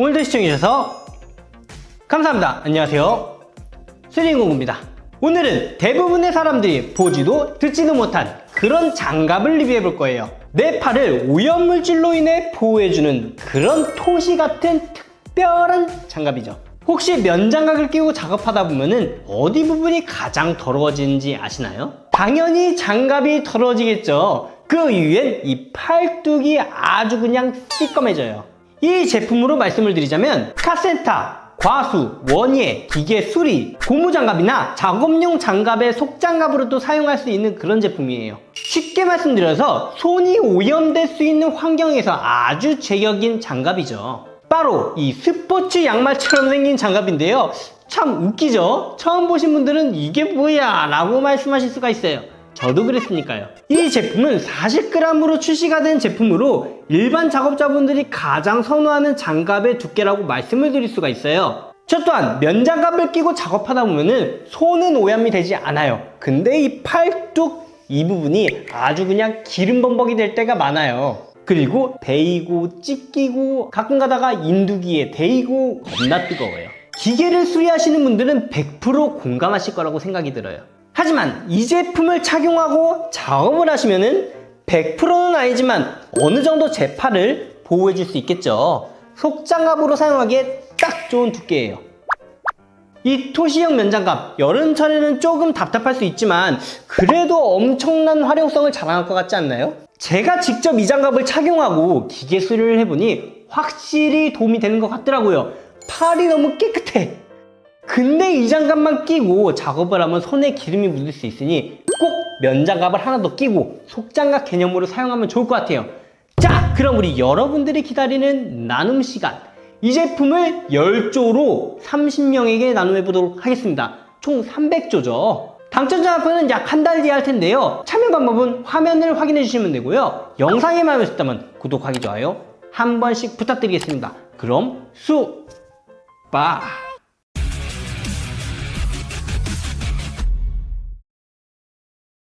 오늘도 시청해주셔서 감사합니다. 안녕하세요. 수리공구입니다. 오늘은 대부분의 사람들이 보지도 듣지도 못한 그런 장갑을 리뷰해 볼 거예요. 내 팔을 오염물질로 인해 보호해주는 그런 토시 같은 특별한 장갑이죠. 혹시 면장갑을 끼고 작업하다 보면은 어디 부분이 가장 더러워지는지 아시나요? 당연히 장갑이 더러워지겠죠. 그 이유엔 이 팔뚝이 아주 그냥 시꺼매져요. 이 제품으로 말씀을 드리자면 카센타, 과수, 원예, 기계 수리, 고무장갑이나 작업용 장갑의 속장갑으로도 사용할 수 있는 그런 제품이에요. 쉽게 말씀드려서 손이 오염될 수 있는 환경에서 아주 제격인 장갑이죠. 바로 이 스포츠 양말처럼 생긴 장갑인데요. 참 웃기죠? 처음 보신 분들은 이게 뭐야? 라고 말씀하실 수가 있어요. 저도 그랬으니까요. 이 제품은 40g으로 출시가 된 제품으로 일반 작업자분들이 가장 선호하는 장갑의 두께라고 말씀을 드릴 수가 있어요. 저 또한 면장갑을 끼고 작업하다 보면은 손은 오염이 되지 않아요. 근데 이 팔뚝 이 부분이 아주 그냥 기름 범벅이 될 때가 많아요. 그리고 데이고 찢기고 가끔 가다가 인두기에 데이고 겁나 뜨거워요. 기계를 수리하시는 분들은 100% 공감하실 거라고 생각이 들어요. 하지만 이 제품을 착용하고 작업을 하시면은 100%는 아니지만 어느 정도 제 팔을 보호해 줄 수 있겠죠. 속장갑으로 사용하기에 딱 좋은 두께예요. 이 토시형 면장갑 여름철에는 조금 답답할 수 있지만 그래도 엄청난 활용성을 자랑할 것 같지 않나요? 제가 직접 이 장갑을 착용하고 기계 수리를 해보니 확실히 도움이 되는 것 같더라고요. 팔이 너무 깨끗해. 근데 이 장갑만 끼고 작업을 하면 손에 기름이 묻을 수 있으니 꼭 면장갑을 하나 더 끼고 속장갑 개념으로 사용하면 좋을 것 같아요. 자, 그럼 우리 여러분들이 기다리는 나눔 시간. 이 제품을 10조로 30명에게 나눔해 보도록 하겠습니다. 총 300조죠. 당첨자 발표는 약한 달 뒤에 할 텐데요. 참여 방법은 화면을 확인해 주시면 되고요. 영상이 마음에 드셨다면 구독하기, 좋아요 한 번씩 부탁드리겠습니다. 그럼 수, 빠.